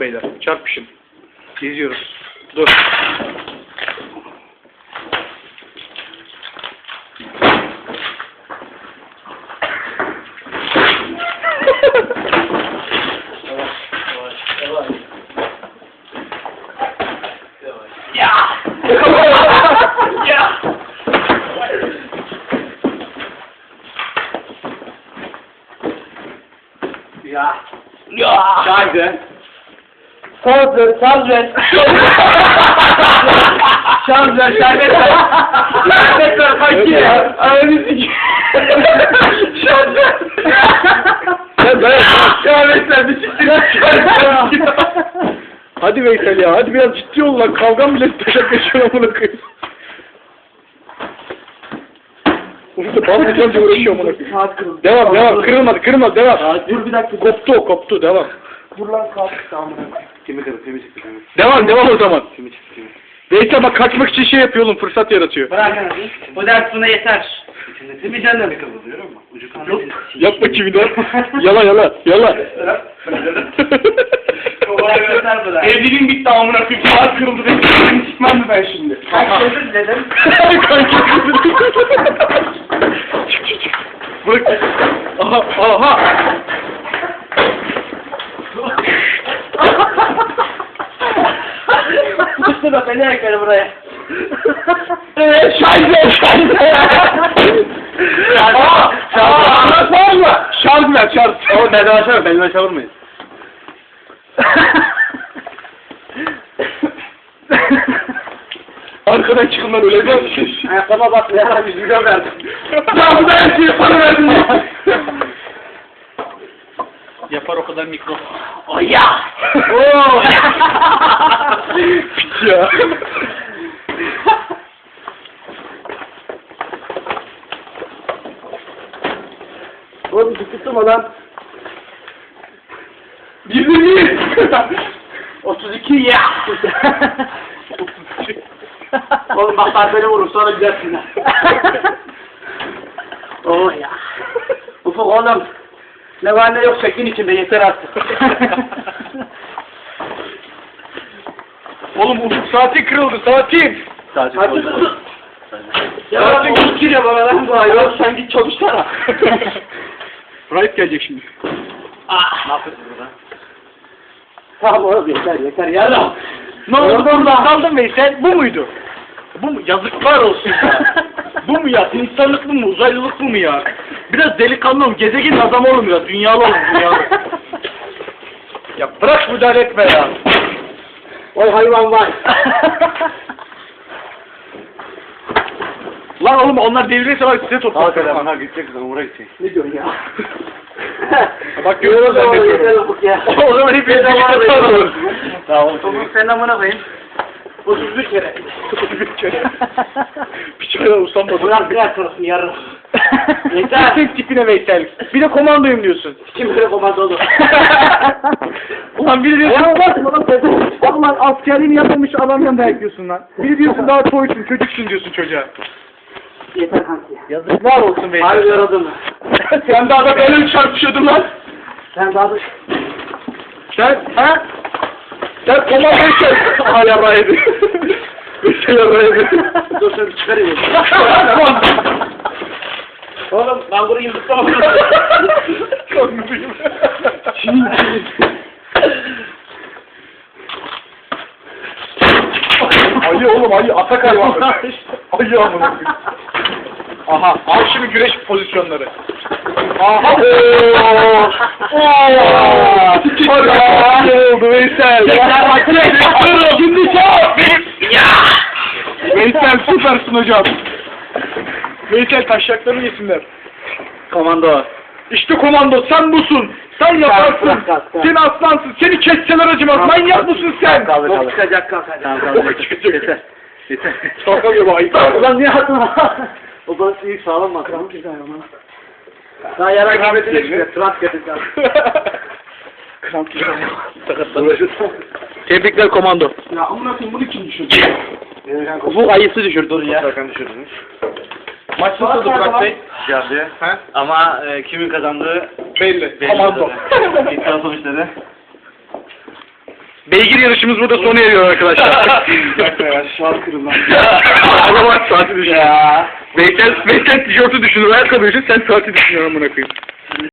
Tamam beyler. Çarpışın. Geziyoruz. Dur. Ya. Ya. Şarkı. Saz ver, saz ver. Şarkı ver, şerbet ver. Şerbet ver kanki. Ananı ver. Ya ben Şerbet ver, bir siktir. Hadi Veysel ya, hadi biraz ciddi ol lan. Kavgam bile taşak geçiyor amına koyayım. Burada baltıcanca uğraşıyor amına koyayım. Saat kırıldı. Devam, devam. Kırılmadı, kırılmadı, devam. Dur bir dakika. Koptu o, koptu, devam. Vur lan kalk. Tamam. Kimi kırdı, kimi çıktı, kimi. Devam, devam o zaman. Kimi çıktı, kimi. Veysel bak kaçmak için şey yapıyor oğlum, fırsat yaratıyor. Bırak hadi. Bu ders buna yeter. Değil mi canım? Kırıldı diyorum ama. Ucu. Yok. Yap bakayım bir daha. Yala yala, yala. Kolay göster bu da. Evliliğim bitti amına koyayım. Saat kırıldı sikmem mi ben şimdi? Kaç özür dilerim. Kanki Çık çık çık. Bırak. Aha aha. Kusura da beni ekler buraya. Şarjı şarjı. Aa, aa, var mı? Şarj ver şarj. Oğlum ben açarım, ben açalım mıyız? Arkadan çıkın lan öyle bir Ayakkabıma bak ne 100 milyon verdim. Ya bu da her şeyi para verdin ya. Yapar o kadar mikro. O ya. Oo. Piç ya. Oğlum tutma lan. Birbirini. 32 ya. Oğlum bak ben beni vurur sonra gidersin ha. oh ya. Ufuk oğlum. Ne var ne yok şeklin içinde yeter artık. Oğlum ufuk saati kırıldı saatin. Hadi. Ya abi git gir ya bana lan bu ayol sen git çalışsana. Right gelecek şimdi. ah. Ne yapıyorsun burada? Tamam oğlum yeter yeter ya. Ne oldu oradan kaldın Veysel? Bu muydu? Bu mu? Yazıklar olsun ya. bu mu ya? İnsanlık bu mu? Uzaylılık bu mu ya? Biraz delikanlı ol. Gezegenin adamı olun biraz. Dünyalı olun. Dünyalı. ya bırak müdahale etme ya. Oy hayvan var. Lan oğlum onlar devrilirse bak size toplar. ha gideceksin umura gidecek. Ne diyorsun ya? Bak görüyoruz ben de Yeter diyorum. O zaman var birlikte ya. alalım. Tamam. Ufuk senin amına koyayım. 31 kere. Piçaya usanmadım. Bunlar birer kırılsın yarın. Yeter. Tek tipine Veysel. Bir de komandoyum diyorsun. Kim böyle komando olur? Ulan biri diyorsun. Ya bakma lan sen. Ulan askerliğini yapmamış adam yanında ekliyorsun lan. Biri diyorsun daha toysun, çocuksun diyorsun çocuğa. Yeter kanki. Yazıklar olsun Harbi Veysel. yoruldun mu? Sen daha da böyle mi çarpışıyordun lan? Sen daha da... Sen, ha? Sen komandayken hala raydı. Veysel raydı. Dur şunu çıkarayım. Oğlum ben bunu yıldızlamam. Çok mutluyum. ayı oğlum ayı atak hayvanı. ayı amına. Aha al şimdi güreş pozisyonları. Aha. Oo. Oo. Hadi oldu Veysel. Şimdi çal. Veysel süpersin hocam. Veysel taşaklarını yesinler. Komando. İşte komando sen busun. Sen yaparsın. Sen aslansın. Seni kesseler acımaz. Manyak mısın sen? Bok çıkacak kalk hadi. Bok çıkacak. Yeter. Yeter. Kalkamıyor bu ayı. Ulan niye atma? o balık iyi sağlam bak. Kramp güzel ama. Daha yara gibetine çıkıyor. Trans getirdi. Kramp güzel. Tebrikler komando. Ya amına koyayım bunu kim düşürdü? Bu ayısı düşürdü dur ya. Serkan düşürdünüz. Maç nasıldı Burak Bey? Geldi. Ha? Ama e, kimin kazandığı Belli. belli. Komando. İddia sonuçları. Beygir yarışımız burada sona eriyor arkadaşlar. Şarj kırıldı. Alamaz saati düşün. Ya. Veysel, Veysel tişörtü düşünür, ayakkabı düşün, sen saati düşünüyorsun amına koyayım.